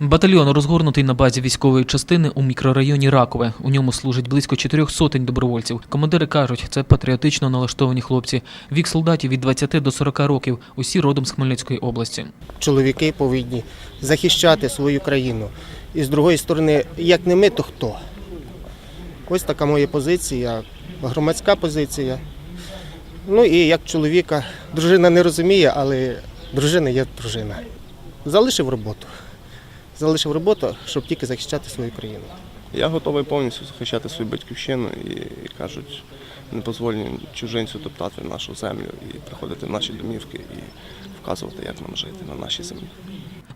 Батальйон розгорнутий на базі військової частини у мікрорайоні Ракове. У ньому служить близько чотирьох сотень добровольців. Командири кажуть, це патріотично налаштовані хлопці. Вік солдатів від 20 до 40 років. Усі родом з Хмельницької області. чоловіки повинні захищати свою країну. І з другої сторони, як не ми, то хто? Ось така моя позиція, громадська позиція. Ну і як чоловіка, дружина не розуміє, але дружина є дружина. Залишив роботу. Залишив роботу, щоб тільки захищати свою країну. Я готовий повністю захищати свою батьківщину і, і кажуть, не дозволю чужинцю топтати нашу землю і приходити в наші домівки і вказувати, як нам жити на нашій землі.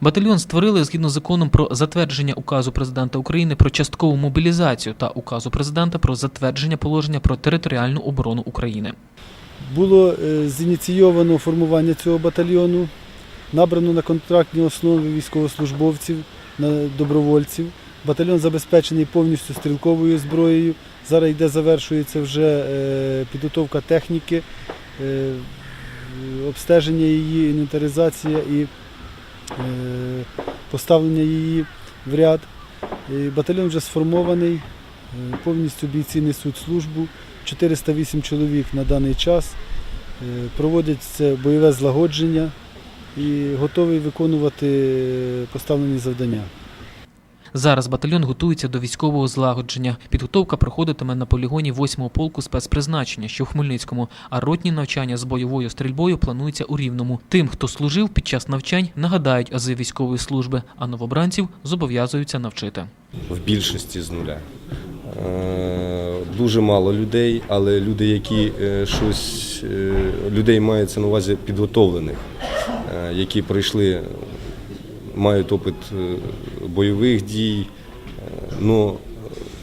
Батальйон створили згідно з законом про затвердження указу президента України про часткову мобілізацію та указу президента про затвердження положення про територіальну оборону України. Було е, зініційовано формування цього батальйону, набрано на контрактній основі військовослужбовців, добровольців. Батальйон забезпечений повністю стрілковою зброєю. Зараз йде завершується вже е, підготовка техніки, е, обстеження її, інвентаризація і е, поставлення її в ряд. Батальйон вже сформований, повністю бійці несуть службу. 408 чоловік на даний час. Проводиться бойове злагодження і готовий виконувати поставлені завдання. Зараз батальйон готується до військового злагодження. Підготовка проходитиме на полігоні 8-го полку спецпризначення, що в Хмельницькому, а ротні навчання з бойовою стрільбою плануються у Рівному. Тим, хто служив під час навчань, нагадають ази військової служби, а новобранців зобов'язуються навчити. в більшості з нуля. Е, Дуже мало людей, але люди, які е, щось е, людей мається на увазі підготовлених, які пройшли, мають опит е, бойових дій. Е, Ну,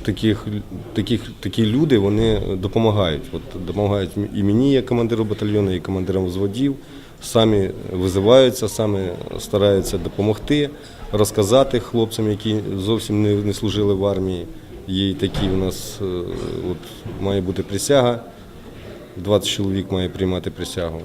таких, таких, такі люди вони допомагають. От допомагають і мені, як командиру батальйону, і командирам взводів. Самі визиваються, самі стараються допомогти, розказати хлопцям, які зовсім не, не служили в армії. Є такі у нас е, от, має бути присяга. 20 чоловік має приймати присягу.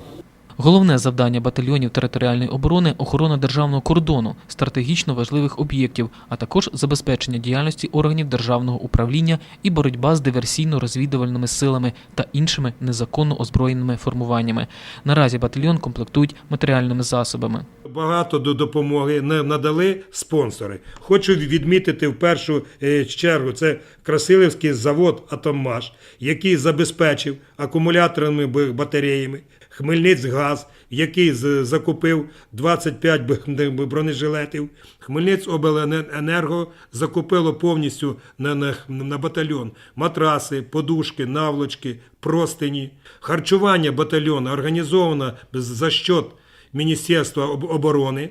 Головне завдання батальйонів територіальної оборони охорона державного кордону, стратегічно важливих об'єктів, а також забезпечення діяльності органів державного управління і боротьба з диверсійно-розвідувальними силами та іншими незаконно озброєними формуваннями. Наразі батальйон комплектують матеріальними засобами. Багато до допомоги на- надали спонсори. Хочу відмітити в першу е, чергу це Красилівський завод Атоммаш, який забезпечив акумуляторними батареями. Хмельницькгаз, який закупив 25 б- б- бронежилетів. Хмельницьобленерго закупило повністю на, на, на батальйон матраси, подушки, наволочки, простині. Харчування батальйону організовано за счет Міністерства оборони.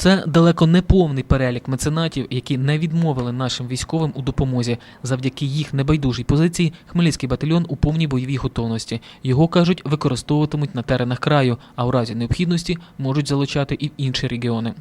Це далеко не повний перелік меценатів, які не відмовили нашим військовим у допомозі. Завдяки їх небайдужій позиції Хмельницький батальйон у повній бойовій готовності. Його кажуть, використовуватимуть на теренах краю, а у разі необхідності можуть залучати і в інші регіони.